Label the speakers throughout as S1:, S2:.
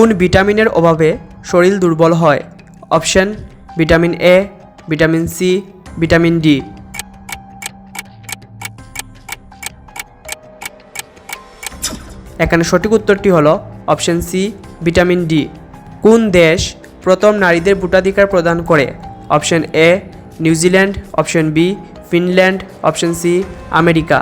S1: কোন ভিটামিনের অভাবে শরীর দুর্বল হয়? Option, vitamin A vitamin C vitamin D এখানে সঠিক উত্তরটি হলো অপশন সি ভিটামিন ডি কোন দেশ প্রথম নারীদের ভোটাধিকার প্রদান করে? Option A New Zealand. Option B Finland. Option C America.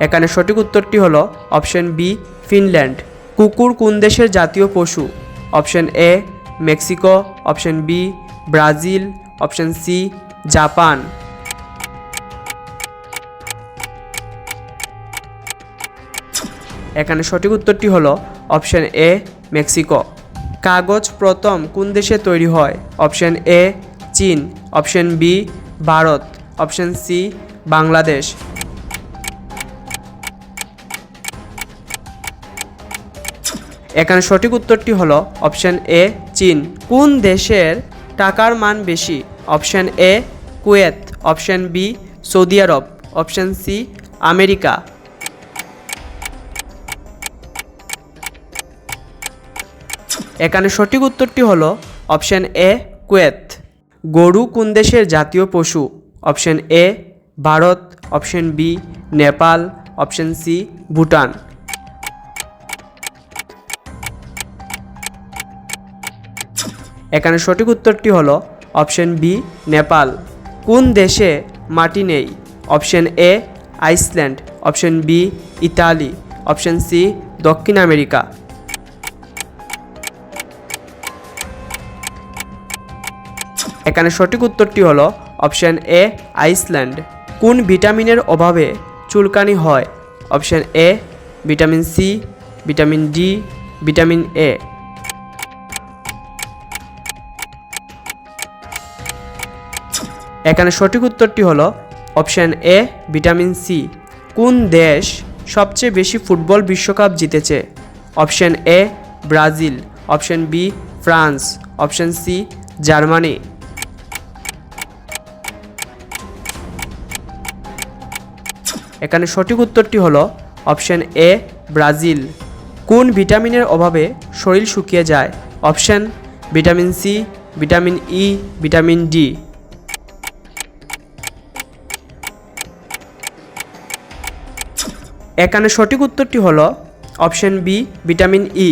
S1: এখানে সঠিক উত্তরটি হলো অপশন বি, ফিনল্যান্ড। কুকুর কোন দেশের জাতীয় পশু? Option A, Mexico. Option B, Brazil. Option C, Japan. এখানে সঠিক উত্তরটি হলো অপশন এ, মেক্সিকো। কাগজ প্রথম কোন দেশে তৈরি হয়? অপশন এ, চীন। Option B, Bharat. Option C, Bangladesh. এখানে সঠিক উত্তরটি হলো অপশান এ, চীন। কোন দেশের টাকার মান বেশি? Option A, Kuwait. Option B, Saudi Arab. Option C, America. এখানে সঠিক উত্তরটি হলো অপশান এ, কুয়েত। গরু কোন দেশের জাতীয় পশু? Option A, Bharat. Option B, Nepal. Option C, Bhutan. এখানে সঠিক উত্তরটি হলো অপশন বি, নেপাল। কোন দেশে মাটি নেই? Option A, Iceland. Option B, Italy. Option C, দক্ষিণ আমেরিকা। এখানে সঠিক উত্তরটি হল অপশন এ, আইসল্যান্ড। কোন ভিটামিনের অভাবে চুলকানি হয়? Option A, vitamin C, vitamin D, vitamin A. এখানে সঠিক উত্তরটি হলো অপশান এ, ভিটামিন সি। কোন দেশ সবচেয়ে বেশি ফুটবল বিশ্বকাপ জিতেছে? Option A, Brazil. Option B, France. Option C, Germany. এখানে সঠিক উত্তরটি হলো অপশান এ, ব্রাজিল। কোন ভিটামিনের অভাবে শরীর শুকিয়ে যায়? Option vitamin C, vitamin E, vitamin D. এখানে সঠিক উত্তরটি হল অপশন বি ভিটামিন ই।